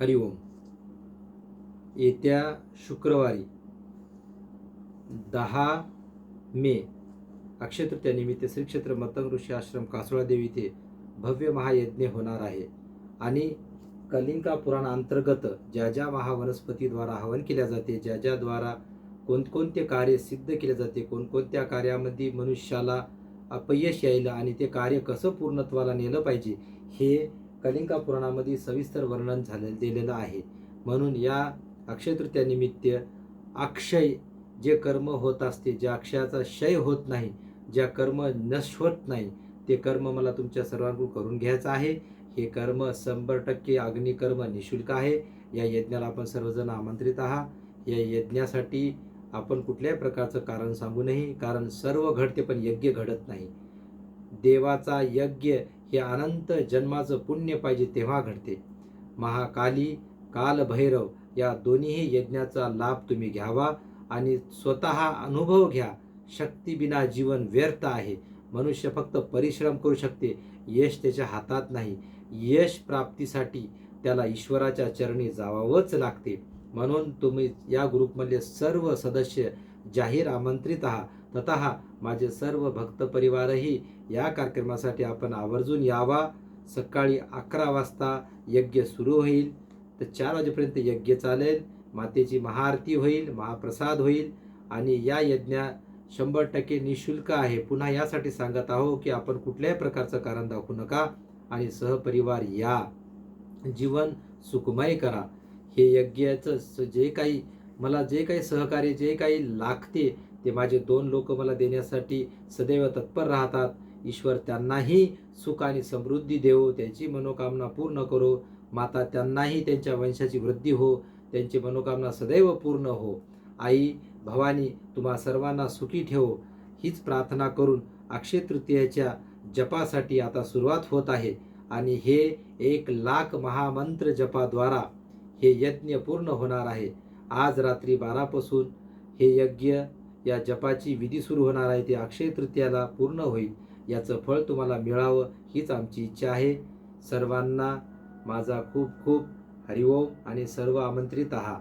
हरिओम. येत्या शुक्रवारी दहा मे अक्षयतृत्यानिमित्त श्री क्षेत्र मतंग ऋषी आश्रम कासोळादेवी इथे भव्य महायज्ञ होणार आहे. आणि कलिंका पुराण अंतर्गत ज्या ज्या महावनस्पतीद्वारा हवन केल्या जाते ज्या ज्याद्वारा कोणकोणते कार्य सिद्ध केले जाते कोणकोणत्या कार्यामध्ये मनुष्याला अपयश यायला आणि ते कार्य कसं पूर्णत्वाला नेलं पाहिजे हे कलिंका पुराणामध्ये सविस्तर वर्णन झाले दिलेलं आहे. म्हणून या अक्षयतृत्यानिमित्त अक्षय जे कर्म होत असते ज्या अक्षयाचा क्षय होत नाही ज्या कर्म नश्वत नाही ते कर्म मला तुमच्या सर्वांकडून करून घ्यायचं आहे. हे कर्म शंभर टक्के अग्निकर्म निशुल्क आहे. या यज्ञाला आपण सर्वजण आमंत्रित आहात. या यज्ञासाठी आपण कुठल्याही प्रकारचं कारण सांगू नये कारण सर्व घडते पण यज्ञ घडत नाही. देवाचा यज्ञ हे अनंत जन्माचं पुण्य पाहिजे तेव्हा घडते. महाकाली कालभैरव या दोन्हीही यज्ञाचा लाभ तुम्ही घ्यावा आणि स्वतः अनुभव घ्या. शक्तीबिना जीवन व्यर्थ आहे. मनुष्य फक्त परिश्रम करू शकते. यश त्याच्या हातात नाही. यश प्राप्तीसाठी त्याला ईश्वराच्या चरणी जावावंच लागते. म्हणून तुम्ही या ग्रुपमधले सर्व सदस्य जाहीर आमंत्रित आहात. ततः माझे सर्व भक्त परिवारही या कार्यक्रमासाठी आपण आवर्जून यावा. सकाळी अकरा वाजता यज्ञ सुरू होईल. तर चार वाजेपर्यंत यज्ञ चालेल. मातेची महाआरती होईल महाप्रसाद होईल. आणि या यज्ञा शंभर टक्के निशुल्क आहे. पुन्हा यासाठी सांगत आहो की आपण कुठल्याही प्रकारचं कारण दाखवू नका आणि सहपरिवार या. जीवन सुखमय करा. हे यज्ञाचं स- जे काही मला जे काही सहकार्य जे काही लागते ते माझे दोन लोक मला देण्यासाठी सदैव तत्पर राहतात. ईश्वर त्यांनाही सुख आणि समृद्धी देवो त्यांची मनोकामना पूर्ण करो. माता त्यांनाही त्यांच्या वंशाची वृद्धी हो त्यांची मनोकामना सदैव पूर्ण हो. आई भवानी तुम्हा सर्वांना सुखी ठेवो. हीच प्रार्थना करून अक्षय तृतीयाच्या जपासाठी आता सुरुवात होत आहे. आणि हे एक लाख महामंत्र जपाद्वारा हे यज्ञ पूर्ण होणार आहे. आज रात्री बारापासून हे यज्ञ या जपाची विधी सुरू होणार आहे ते अक्षय तृतीयाला पूर्ण होईल. याचं फळ तुम्हाला मिळावं हीच आमची इच्छा आहे. सर्वांना माझा खूप खूप हरिओम आणि सर्व आमंत्रित आहात.